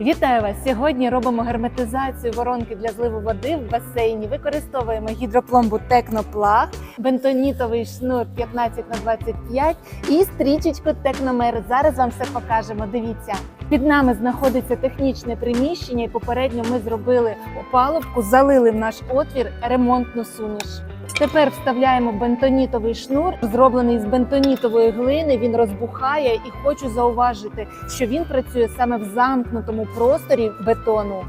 Вітаю вас! Сьогодні робимо герметизацію воронки для зливу води в басейні. Використовуємо гідропломбу Техноплаг, бентонітовий шнур 15 на 25 і стрічечку Техномер. Зараз вам все покажемо. Дивіться. Під нами знаходиться технічне приміщення, і попередньо ми зробили опалубку, залили в наш отвір ремонтну суміш. Тепер вставляємо бентонітовий шнур, зроблений з бентонітової глини. Він розбухає, і хочу зауважити, що він працює саме в замкнутому просторі бетону.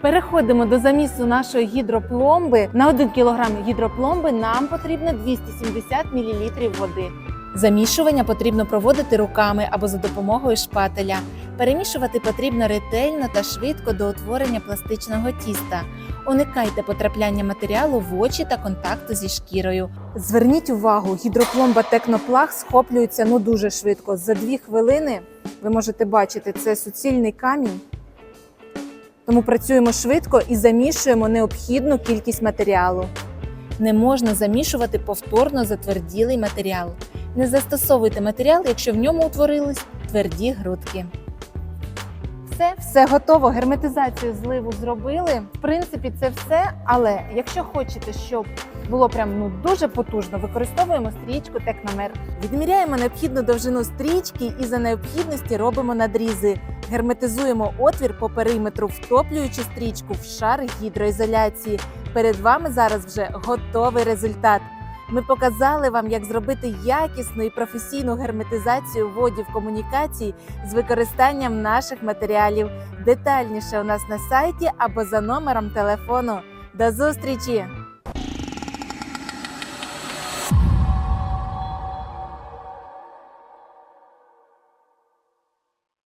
Переходимо до замісу нашої гідропломби. На 1 кг гідропломби нам потрібно 270 мл води. Замішування потрібно проводити руками або за допомогою шпателя. Перемішувати потрібно ретельно та швидко до утворення пластичного тіста. Уникайте потрапляння матеріалу в очі та контакту зі шкірою. Зверніть увагу, гідропломба Техноплаг схоплюється ну дуже швидко. За дві хвилини ви можете бачити, це суцільний камінь. Тому працюємо швидко і замішуємо необхідну кількість матеріалу. Не можна замішувати повторно затверділий матеріал. Не застосовуйте матеріал, якщо в ньому утворились тверді грудки. Все, все готово. Герметизацію зливу зробили. В принципі, це все. Але якщо хочете, щоб було прям ну дуже потужно, використовуємо стрічку Техномер. Відміряємо необхідну довжину стрічки і за необхідності робимо надрізи. Герметизуємо отвір по периметру, втоплюючи стрічку в шар гідроізоляції. Перед вами зараз вже готовий результат. Ми показали вам, як зробити якісну і професійну герметизацію водів комунікацій з використанням наших матеріалів. Детальніше у нас на сайті або за номером телефону. До зустрічі!